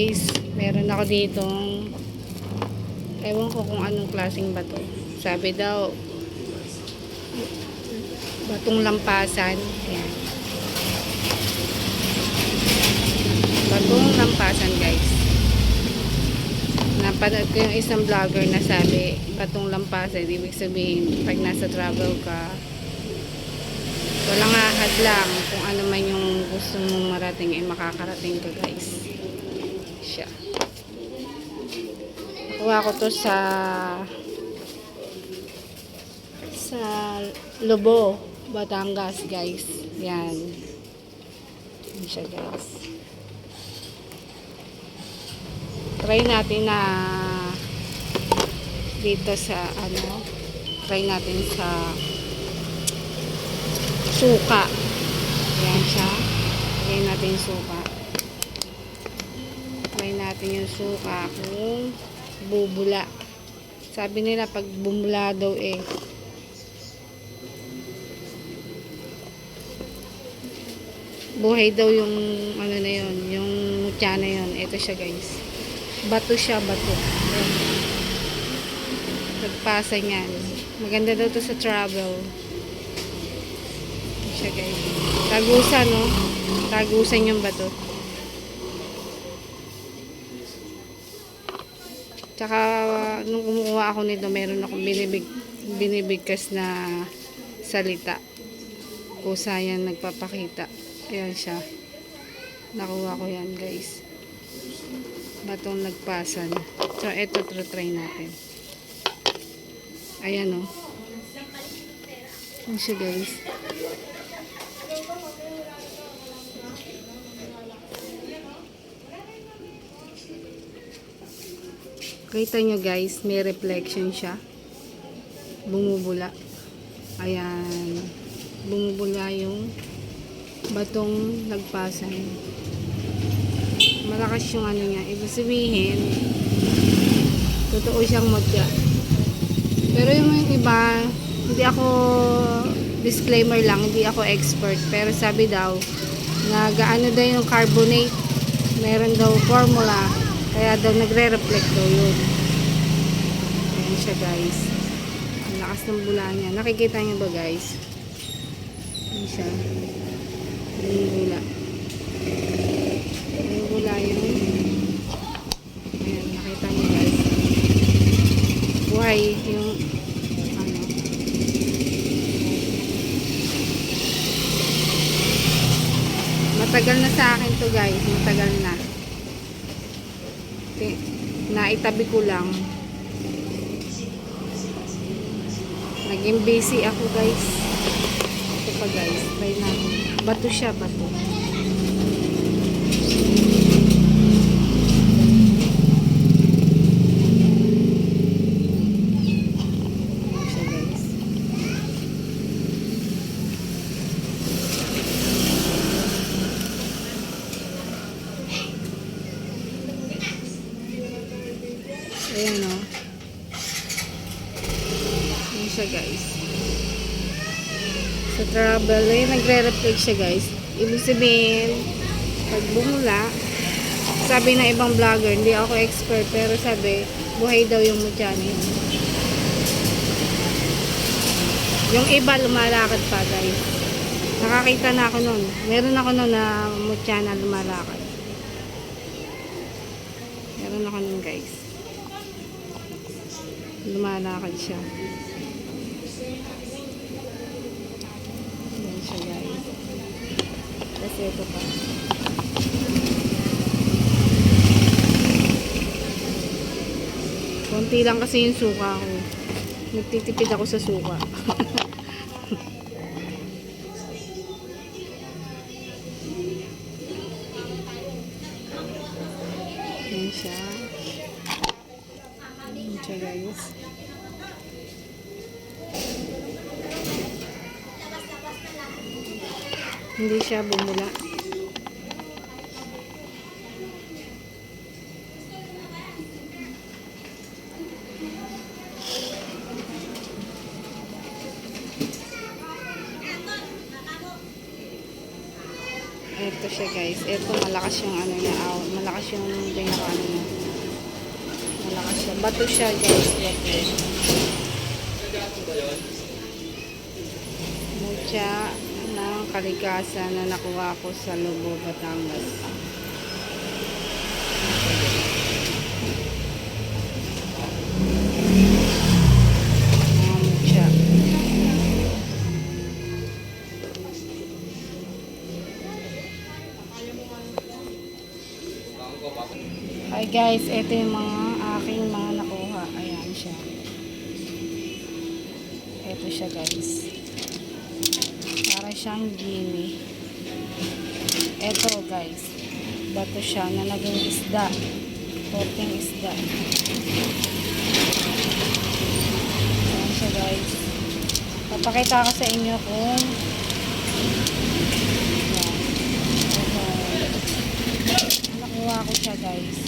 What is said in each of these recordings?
Guys, meron ako ditong ewan ko kung anong klaseng bato. Sabi daw batong lampasan. Ayan. Batong lampasan, guys. Napanood ko yung isang vlogger na sabi, batong lampasan, ibig sabihin, pag nasa travel ka, walang ahad lang kung ano man yung gusto mong marating, eh makakarating ka, guys siya. Nakuha ko to sa sa Lobo, Batangas, guys. Yan. Yan siya, guys. Try natin na dito sa ano, try natin sa suka. Yan siya. Try natin suka natin yung suka kung bubula. Sabi nila pag bumula daw eh buhay daw yung ano na yun, yung mutya na yun. Ito siya guys. Bato siya, bato. Ayan. Nagpasa niyan. Maganda daw to sa travel. Ito siya guys. Tagusan no? Tagusan yung bato. Tsaka, nung kumukuha ako nito, meron akong binibig, binibigkas na salita. Kusa yan nagpapakita. Ayan siya. Nakuha ko yan, guys. Batong nagpasan. So, ito, try natin. Ayan, oh. Ayan siya, guys. Kita nyo guys, may reflection siya. Bumubula. Ayan. Bumubula yung batong nagpasan. Malakas yung ano niya. Ibig sabihin, totoo siyang magya. Pero yung iba, hindi ako, disclaimer lang, hindi ako expert. Pero sabi daw, na gaano daw yung carbonate, meron daw formula, kaya daw nagre-reflect daw yun. Ayan siya guys. Ang lakas ng bula niya. Nakikita niyo ba guys? Ayan siya. Yung bula. Yung bula yun. Ayan, nakita niyo guys. Buhay yung ano. Matagal na sa akin to guys. Matagal na. Ti- naitabi ko lang. Naging busy ako guys. Ito pa guys. Try natin. Bato siya bato siya guys Ayan o. Ayan siya guys. Sa travel, eh, nagre-reflect siya guys. Ibig sabihin, pag bumula, sabi ng ibang vlogger, hindi ako expert, pero sabi, buhay daw yung mutya niya. Yung iba lumalakad pa guys. Nakakita na ako nun. Meron ako nun na mutya na lumalakad. Meron ako nun guys lumalakad siya. Yan siya guys. Kasi ito pa. Konti lang kasi yung suka ko. Nagtitipid ako sa suka. Yan siya. Yan siya guys. Hindi siya bumula. Ito siya guys. Ito malakas yung ano niya. aw- malakas yung pinakaano niya. Malakas siya. Bato siya guys. Bato. Mucha kalikasan na nakuha ko sa Lubo, Batangas. Hi guys, ito yung mga aking mga nakuha. Ayan siya. Ito siya guys. Para siyang gini. Ito guys. Bato siya na naging isda. Porting isda. Ayan siya guys. Papakita ko sa inyo kung. Nakuha ko siya guys.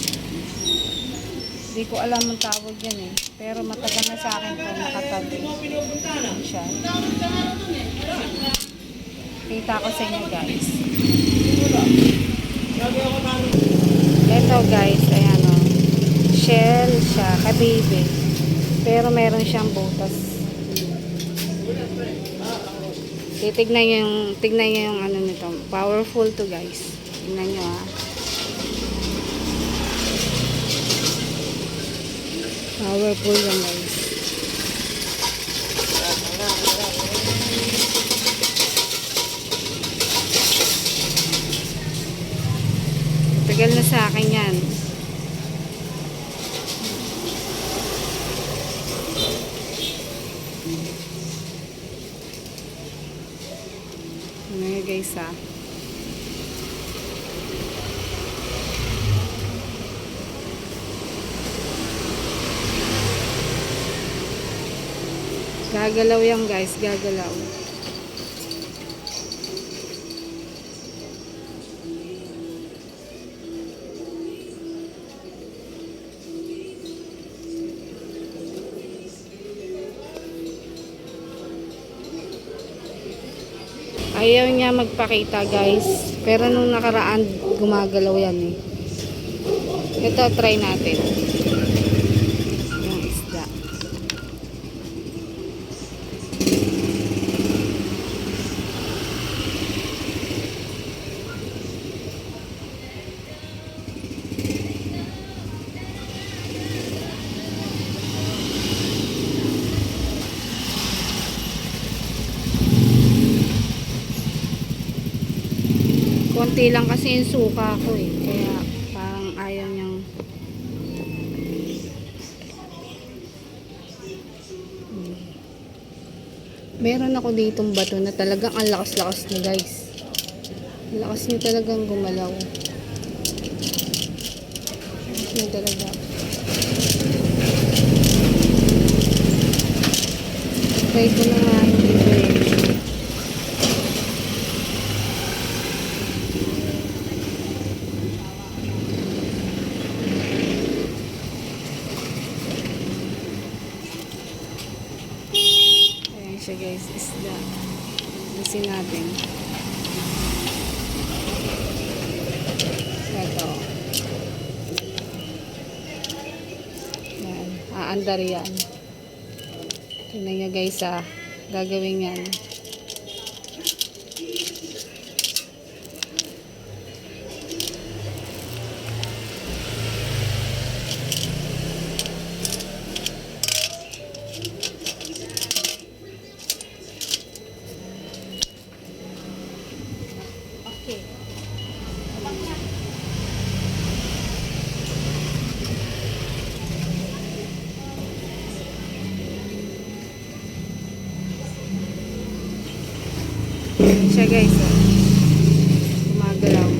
Hindi ko alam ang tawag yan eh. Pero matagal na sa akin to nakatabi. Siya. Kita ko sa inyo guys. Ito guys, ayan o. Shell siya, kabibe. Pero meron siyang butas. Titignan niyo yung, tignan niyo yung ano nito. Powerful to guys. Tignan niyo ah. Powerful yan guys. Tagal na sa akin yan. Ano guys ah. Gagalaw yan guys, gagalaw. Ayaw niya magpakita guys. Pero nung nakaraan, gumagalaw yan eh. Ito, try natin. Yung isda. Konti lang kasi yung suka ko eh. Kaya parang ayaw niyang... Hmm. Meron ako ditong bato na talagang ang lakas-lakas niya guys. Ang lakas niya talagang gumalaw. Niya talaga. Try ko na nga yung iba eh. Guys, isda. Lusin natin. Ito. Ayan, aandar yan. Tingnan nyo guys ah, gagawin yan. Siya guys. Oh. Gumagalaw.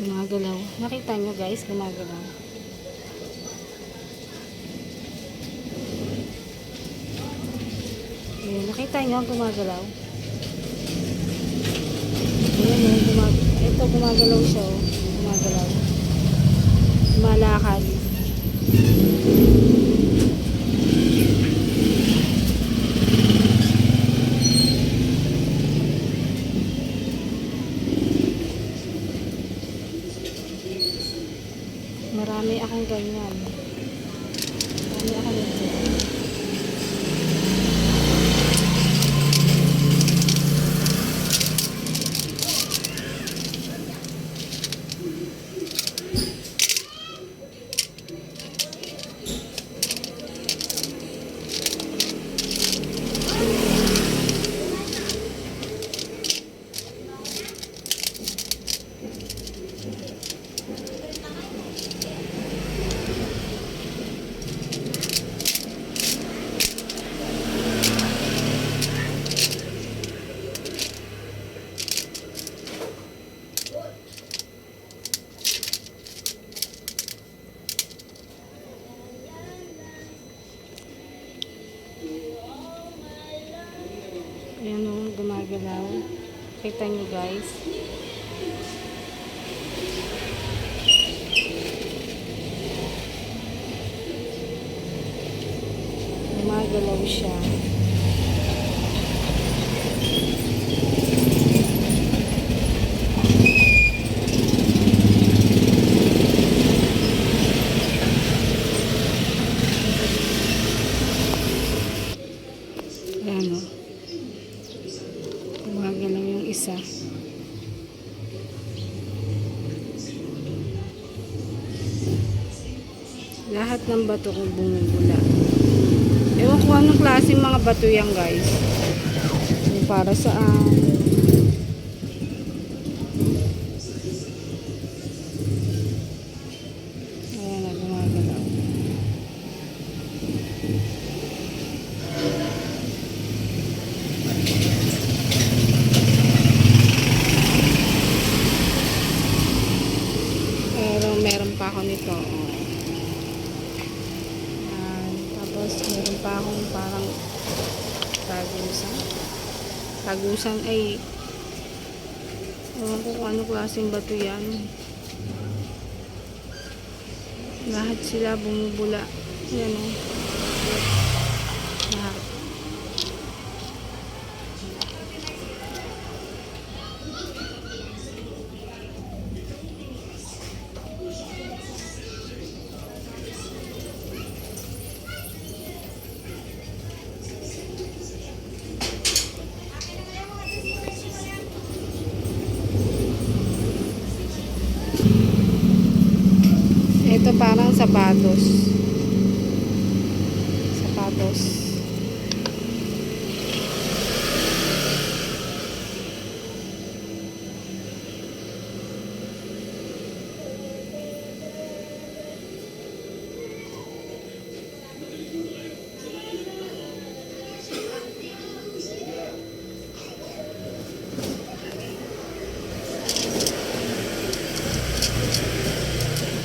Gumagalaw. Nakita nyo guys, gumagalaw. Ayan, nakita nyo, gumagalaw. Ayan, oh, gumag ito gumagalaw siya, oh. Gumagalaw. Lumalakad. Marami akong ganyan. Marami akong ganyan. Ayan o, gumagalaw. Kita nyo guys. Gumagalaw siya. Ayan o. Gumagalaw yung isa. Lahat ng bato ko bumubula. Ewan ko anong klaseng mga bato yan guys. Kung para saan. Ayan na, gumagalaw. Pero meron pa ako nito. oh. Yan. Tapos meron pa akong parang tagusan. Tagusan ay ewan ko kung ano klaseng bato yan. Lahat sila bumubula. Yan o. Lahat. Ito parang sapatos. Sapatos.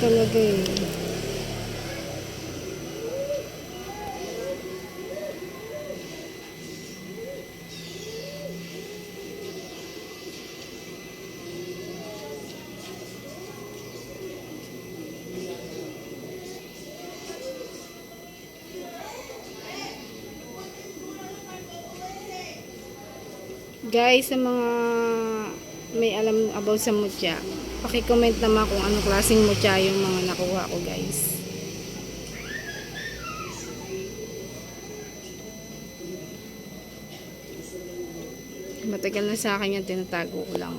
Talaga eh. Guys, sa mga may alam about sa mutya, paki-comment naman kung anong klaseng mutya yung mga nakuha ko, guys. Matagal na sa akin yung tinatago ko lang.